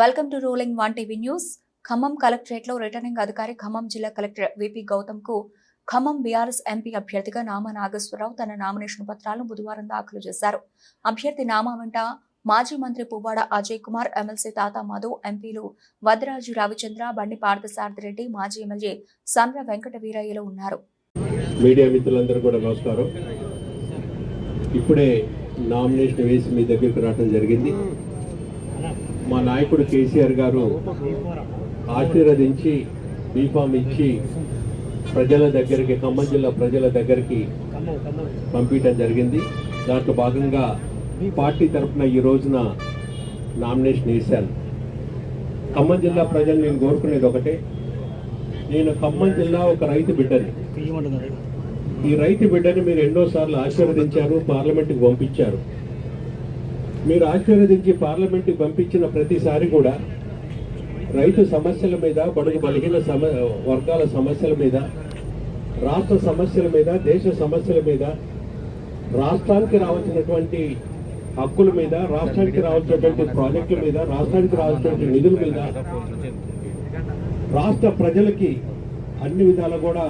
Welcome to ruling one TV news Khammam కలెక్టరేట్లో returning అధికారి ఖమ్మం జిల్లా కలెక్టర్ విపి గౌతమ్కు ఖమ్మం బీఆర్ఎస్ ఎంపీ అభ్యర్థిగా నామా నాగేశ్వరరావు తన నామినేషన్ పత్రాలను బుధవారం దాఖలు చేశారు. అభ్యర్థి నామా వెంట మాజీ మంత్రి పువ్వాడ అజయ్ కుమార్ ఎమ్మెల్సీ తాత మధు ఎంపీలు వదరాజు రవిచంద్ర బండి పార్థసారథి రెడ్డి మాజీ ఎమ్మెల్యే సంద్ర వెంకట వీరయ్యలు ఉన్నారు. మీడియా మిత్రులందరూ కూడా నమస్కారం. ఇప్పుడే నామినేషన్ వేసి మీ దగ్గరికి రావడం జరిగింది. మా నాయకుడు కేసీఆర్ గారు ఆశీర్వదించి బీఫామ్ ఇచ్చి ప్రజల దగ్గరికి ఖమ్మం జిల్లా ప్రజల దగ్గరికి పంపించడం జరిగింది. దాంట్లో భాగంగా పార్టీ తరఫున ఈ రోజున నామినేషన్ వేశాను ఖమ్మం జిల్లా ప్రజలు నేను కోరుకునేది ఒకటే నేను ఖమ్మం జిల్లా ఒక రైతు బిడ్డని. ఈ రైతు బిడ్డని మీరు ఎన్నోసార్లు ఆశీర్వదించారు పార్లమెంట్కి పంపించారు. మీరు ఆశీర్వదించి పార్లమెంట్కి పంపించిన ప్రతిసారి కూడా రైతు సమస్యల మీద బడుగు బలిగిన సమ వర్గాల సమస్యల మీద రాష్ట్ర సమస్యల మీద దేశ సమస్యల మీద రాష్ట్రానికి రావాల్సినటువంటి హక్కుల మీద రాష్ట్రానికి రావాల్సినటువంటి ప్రాజెక్టుల మీద రాష్ట్రానికి రావాల్సినటువంటి నిధుల మీద రాష్ట్ర ప్రజలకి అన్ని విధాలు కూడా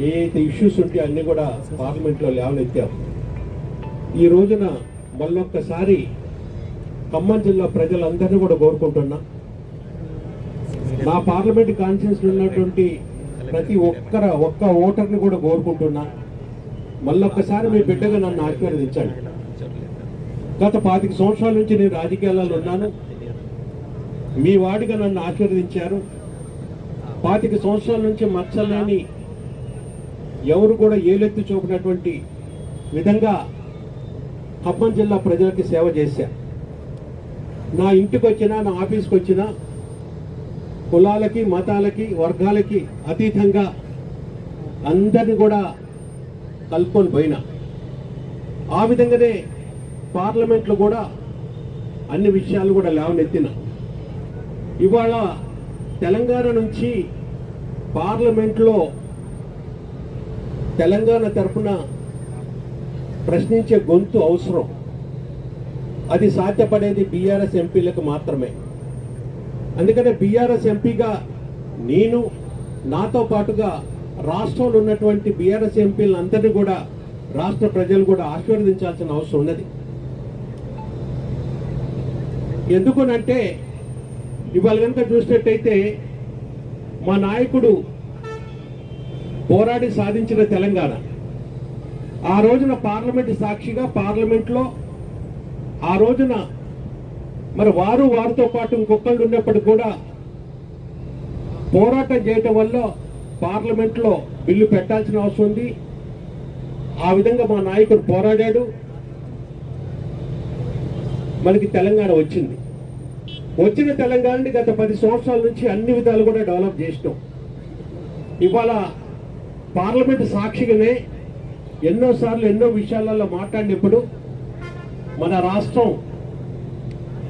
ఏ అయితే ఇష్యూస్ ఉంటే అన్నీ కూడా పార్లమెంట్లో లేవనెత్తాం. ఈ రోజున మళ్ళొక్కసారి ఖమ్మం జిల్లా ప్రజలందరినీ కూడా కోరుకుంటున్నా. నా పార్లమెంట్ కాన్ఫరెన్స్ ఉన్నటువంటి ప్రతి ఒక్కర ఒక్క ఓటర్ని కూడా కోరుకుంటున్నా. మళ్ళొక్కసారి మీ బిడ్డగా నన్ను ఆశీర్వదించండి. గత పాతిక సంవత్సరాల నుంచి నేను రాజకీయాలలో ఉన్నాను. మీ వాడిగా నన్ను ఆశీర్వదించారు. పాతిక సంవత్సరాల నుంచి మచ్చలేని ఎవరు కూడా ఏలెత్తి చూపినటువంటి విధంగా ఖమ్మం జిల్లా ప్రజలకి సేవ చేశారు. నా ఇంటికి వచ్చినా నా ఆఫీస్కి వచ్చినా కులాలకి మతాలకి వర్గాలకి అతీతంగా అందరిని కూడా కలుపుకొని పోయినా. ఆ విధంగానే పార్లమెంట్లో కూడా అన్ని విషయాలు కూడా లేవనెత్తిన. ఇవాళ తెలంగాణ నుంచి పార్లమెంట్లో తెలంగాణ తరఫున ప్రశ్నించే గొంతు అవసరం. అది సాధ్యపడేది బీఆర్ఎస్ ఎంపీలకు మాత్రమే. అందుకనే బీఆర్ఎస్ ఎంపీగా నేను నాతో పాటుగా రాష్ట్రంలో ఉన్నటువంటి బీఆర్ఎస్ ఎంపీలందరినీ కూడా రాష్ట్ర ప్రజలు కూడా ఆశీర్వదించాల్సిన అవసరం ఉన్నది. ఎందుకునంటే ఇవాళ కనుక చూసినట్టయితే మా నాయకుడు పోరాడి సాధించిన తెలంగాణ. ఆ రోజున పార్లమెంట్ సాక్షిగా పార్లమెంట్లో ఆ రోజున మరి వారు వారితో పాటు ఇంకొకళ్ళు ఉన్నప్పటికీ కూడా పోరాటం చేయటం వల్ల పార్లమెంట్లో బిల్లు పెట్టాల్సిన అవసరం ఉంది. ఆ విధంగా మా నాయకుడు పోరాడాడు. మనకి తెలంగాణ వచ్చింది. వచ్చిన తెలంగాణని గత పది సంవత్సరాల నుంచి అన్ని విధాలు కూడా డెవలప్ చేసినాం. ఇవాళ పార్లమెంట్ సాక్షిగానే ఎన్నోసార్లు ఎన్నో విషయాలలో మాట్లాడినప్పుడు మన రాష్ట్రం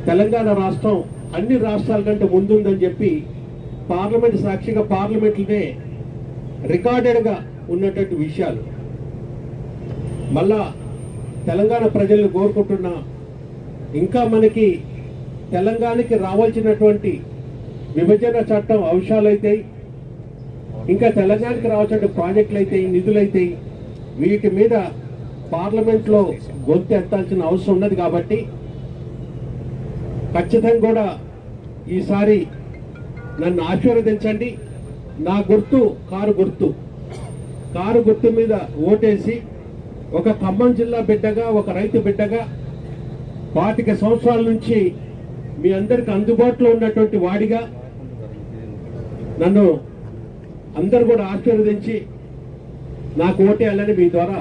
తెలంగాణ రాష్ట్రం అన్ని రాష్ట్రాల కంటే ముందుందని చెప్పి పార్లమెంట్ సాక్షిగా పార్లమెంట్లోనే రికార్డెడ్గా ఉన్నటువంటి విషయాలు. మళ్ళా తెలంగాణ ప్రజల్ని కోరుకుంటున్నా ఇంకా మనకి తెలంగాణకి రావాల్సినటువంటి విభజన చట్టం అంశాలైతాయి ఇంకా తెలంగాణకి రావాల్సిన ప్రాజెక్టులు అయితాయి నిధులైతాయి వీటి మీద పార్లమెంట్లో గొంతు ఎత్తాల్సిన అవసరం ఉన్నది కాబట్టి ఖచ్చితంగా కూడా ఈసారి నన్ను ఆశీర్వదించండి. నా గుర్తు కారు గుర్తు. కారు గుర్తు మీద ఓటేసి ఒక ఖమ్మం జిల్లా బిడ్డగా ఒక రైతు బిడ్డగా పాతిక సంవత్సరాల నుంచి మీ అందరికి అందుబాటులో ఉన్నటువంటి వాడిగా నన్ను అందరు కూడా ఆశీర్వదించి నాకు ఓటేయాలని మీ ద్వారా